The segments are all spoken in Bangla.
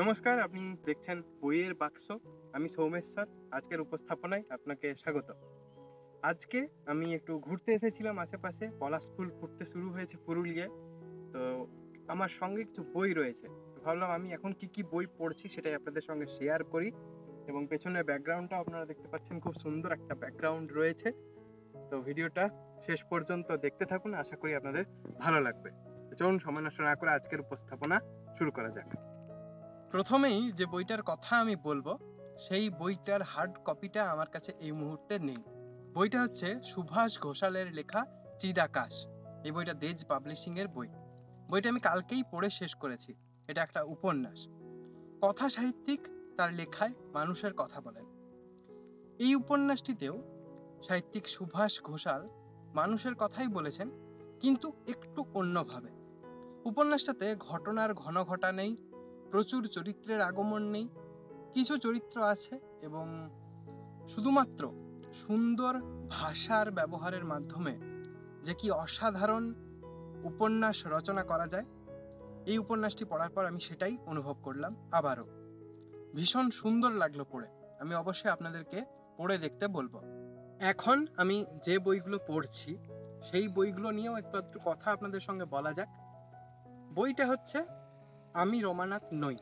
নমস্কার, আপনি দেখছেন বইয়ের বাক্স। আমি সৌমেশ্বর আজকের উপস্থাপনায় আপনাকে স্বাগত। আজকে আমি একটু ঘুরতে এসেছিলাম আশেপাশে, পলাশ ফুল ফুটতে শুরু হয়েছে পুরুলিয়ায় তো আমার সঙ্গে কিছু বই রয়েছে। ভাবলাম আমি এখন কি কি বই পড়ছি সেটাই আপনাদের সঙ্গে শেয়ার করি এবং পেছনের ব্যাকগ্রাউন্ডটা আপনারা দেখতে পাচ্ছেন, খুব সুন্দর একটা ব্যাকগ্রাউন্ড রয়েছে। তো ভিডিওটা শেষ পর্যন্ত দেখতে থাকুন, আশা করি আপনাদের ভালো লাগবে। চলুন, সময় নষ্ট না করে আজকের উপস্থাপনা শুরু করা যাক। প্রথমেই যে বইটার কথা আমি বলব, সেই বইটার হার্ড কপিটা আমার কাছে এই মুহূর্তে নেই। বইটা হচ্ছে সুভাষ ঘোষালের লেখা চিদাকাশ। এই বইটা দেজ পাবলিশিং এর বই। বইটা আমি কালকেই পড়ে শেষ করেছি। এটা একটা উপন্যাস। কথা সাহিত্যিক তার লেখায় মানুষের কথা বলেন। এই উপন্যাসটিতেও সাহিত্যিক সুভাষ ঘোষাল মানুষের কথাই বলেছেন, কিন্তু একটু অন্যভাবে। উপন্যাসটাতে ঘটনার ঘন ঘটা নেই প্রচুর চরিত্রের আগমন নেই। কিছু চরিত্র আছে এবং শুধুমাত্র সুন্দর ভাষার ব্যবহারের মাধ্যমে যে কি অসাধারণ উপন্যাস রচনা করা যায়, এই উপন্যাসটি পড়ার পর আমি সেটাই অনুভব করলাম আবারও। ভীষণ সুন্দর লাগল পড়ে। আমি অবশ্যই আপনাদেরকে পড়ে দেখতে বলব। এখন আমি যে বইগুলো পড়ছি, সেই বইগুলো নিয়েও একটু একটু কথা আপনাদের সঙ্গে বলা যাক। বইটা হচ্ছে আমি রমানাথ নই।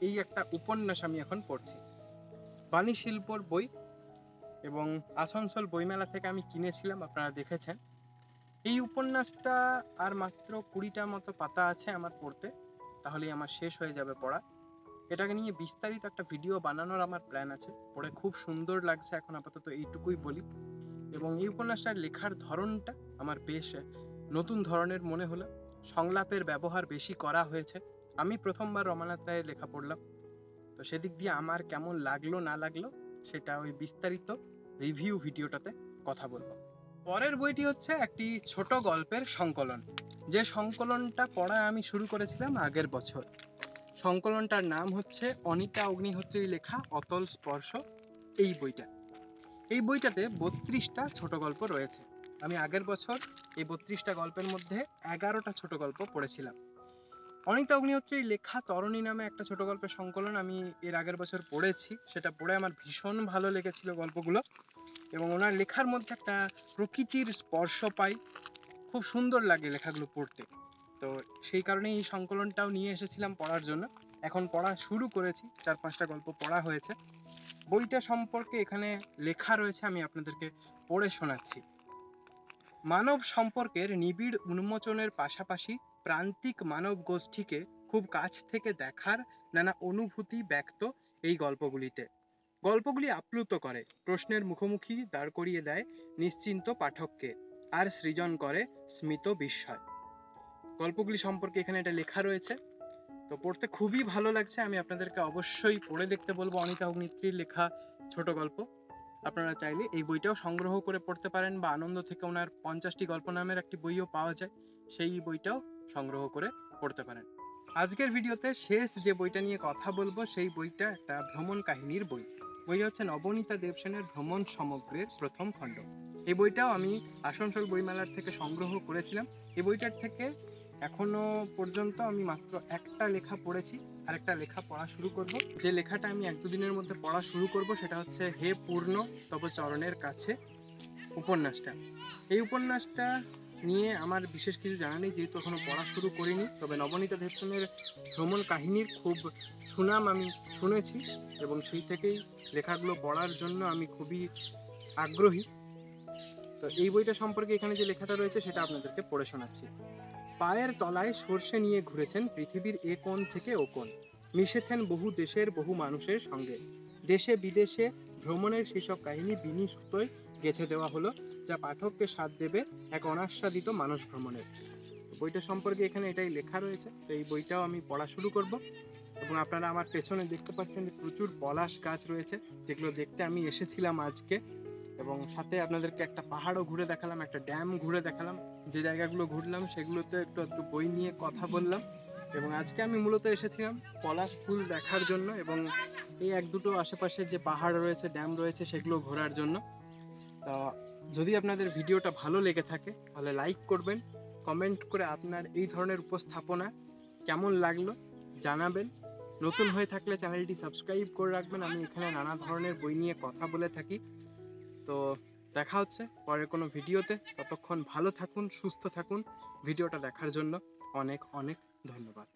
এই একটা উপন্যাস আমি এখন পড়ছি। বাণী শিল্পর বই এবং আসানসোল বইমেলা থেকে আমি কিনেছিলাম, আপনারা দেখেছেন। এই উপন্যাসটা আর মাত্র কুড়িটার মতো পাতা আছে আমার পড়তে। তাহলেই আমার শেষ হয়ে যাবে পড়া। এটাকে নিয়ে বিস্তারিত একটা ভিডিও বানানোর আমার প্ল্যান আছে। পড়ে খুব সুন্দর লাগছে, এখন আপাতত এইটুকুই বলি। এবং এই উপন্যাসটার লেখার ধরনটা আমার বেশ নতুন ধরনের মনে হলো। সংলাপের ব্যবহার বেশি করা হয়েছে। আমি প্রথমবার রমানাথ রায়ের লেখা পড়লাম। তো সেদিক দিয়ে আমার কেমন লাগল, না লাগল, সেটা ওই বিস্তারিত রিভিউ ভিডিওটাতে কথা বলব। পরের বইটি হচ্ছে একটি ছোট গল্পের সংকলন। যে সংকলনটা পড়া আমি শুরু করেছিলাম আগের বছর। সংকলনটার নাম হচ্ছে অনিতা অগ্নিহোত্রীর লেখা অতল স্পর্শ, এই বইটা। এই বইটাতে বত্রিশটা ছোট গল্প রয়েছে। আমি আগের বছর এই বত্রিশটা গল্পের মধ্যে এগারোটা ছোট গল্প পড়েছিলাম। অনিতা অগ্নিহোত্রীর লেখা তরণী নামে একটা ছোট গল্পের সংকলন। আমি এর আগের বছর পড়েছি। সেটা পড়ে আমার ভীষণ ভালো লেগেছিল গল্পগুলো এবং ওনার লেখার মধ্যে একটা প্রকৃতির স্পর্শ পাই। খুব সুন্দর লাগে লেখাগুলো পড়তে। তো সেই কারণে এই সংকলনটাও নিয়ে এসেছিলাম পড়ার জন্য। এখন পড়া শুরু করেছি। চার পাঁচটা গল্প পড়া হয়েছে। বইটা সম্পর্কে এখানে লেখা রয়েছে, আমি আপনাদেরকে পড়ে শোনাচ্ছি। মানব সম্পর্কের নিবিড় উন্মোচনের পাশাপাশি প্রান্তিক মানব গোষ্ঠীকে খুব কাছ থেকে দেখার নানা অনুভূতি ব্যক্ত এই গল্পগুলিতে। গল্পগুলি আপ্লুত করে, প্রশ্নের মুখোমুখি দাঁড় করিয়ে দেয় নিশ্চিন্ত পাঠককে আর সৃজন করে স্মিত বিস্ময়। গল্পগুলি সম্পর্কে এখানে এটা লেখা রয়েছে। তো পড়তে খুবই ভালো লাগছে। আমি আপনাদেরকে অবশ্যই পড়ে দেখতে বলব অনিতা অগ্নিত্রীর লেখা ছোট গল্প। আপনারা চাইলে এই বইটাও সংগ্রহ করে পড়তে পারেন বা আনন্দ থেকে ওনার পঞ্চাশটি গল্প নামের একটি বইও পাওয়া যায়। সেই বইটাও সংগ্রহ করে পড়তে পারেন। আজকের ভিডিওতে শেষ যে বইটা নিয়ে কথা বলব, সেই বইটা একটা ভ্রমণ কাহিনীর বই। বই হচ্ছে নবনীতা দেবসেনের ভ্রমণ সমগ্রের প্রথম খণ্ড। এই বইটাও আমি আসানসোল বইমেলার থেকে সংগ্রহ করেছিলাম। এই বইটার থেকে এখনও পর্যন্ত আমি মাত্র একটা লেখা পড়েছি। আর একটা লেখা পড়া শুরু করব। যে লেখাটা আমি এক দুদিনের মধ্যে পড়া শুরু করব, সেটা হচ্ছে হে পূর্ণ তব চরণের কাছে উপন্যাসটা। এই উপন্যাসটা নিয়ে আমার বিশেষ কিছু জানা নেই, যেহেতু এখনও পড়া শুরু করিনি। তবে নবনীতা দেবসেনের ভ্রমণ কাহিনীর খুব সুনাম আমি শুনেছি এবং সেই থেকেই লেখাগুলো পড়ার জন্য আমি খুবই আগ্রহী। তো এই বইটা সম্পর্কে এখানে যে লেখাটা রয়েছে, সেটা আপনাদেরকে পড়ে শোনাচ্ছি। পায়ের তলায় সর্ষে নিয়ে ঘুরেছেন পৃথিবীর এ কোণ থেকে ও কোণ। মিশেছেন বহু দেশের বহু মানুষের সঙ্গে। দেশে বিদেশে ভ্রমণের সেসব কাহিনী বিনি সুতোয় গেঁথে দেওয়া হলো, যা পাঠককে স্বাদ দেবে এক অনাস্বাদিত মানুষ ভ্রমণের। বইটা সম্পর্কে এখানে এটাই লেখা রয়েছে, তো এই বইটাও আমি পড়া শুরু করব। এবং আপনারা আমার পেছনে দেখতে পাচ্ছেন যে প্রচুর পলাশ গাছ রয়েছে, যেগুলো দেখতে আমি এসেছিলাম আজকে। এবং সাথে আপনাদেরকে একটা পাহাড়ও ঘুরে দেখালাম, একটা ড্যাম ঘুরে দেখালাম। যে জায়গাগুলো ঘুরলাম, সেগুলোতে একটু একটু বই নিয়ে কথা বললাম। এবং আজকে আমি মূলত এসেছিলাম পলাশ ফুল দেখার জন্য এবং এই এক দুটো আশেপাশে যে পাহাড় রয়েছে, ড্যাম রয়েছে, সেগুলো ঘোরার জন্য। তা যদি আপনাদের ভিডিওটা ভালো লেগে থাকে, তাহলে লাইক করবেন কমেন্ট করে আপনার এই ধরনের উপস্থাপনা কেমন লাগল জানাবেন। নতুন হয়ে থাকলে চ্যানেলটি সাবস্ক্রাইব করে রাখবেন। আমি এখানে নানা ধরনের বই নিয়ে কথা বলে থাকি। তো দেখা হচ্ছে পরের কোনো ভিডিওতে। ততক্ষণ ভালো থাকুন, সুস্থ থাকুন। ভিডিওটা দেখার জন্য অনেক অনেক ধন্যবাদ।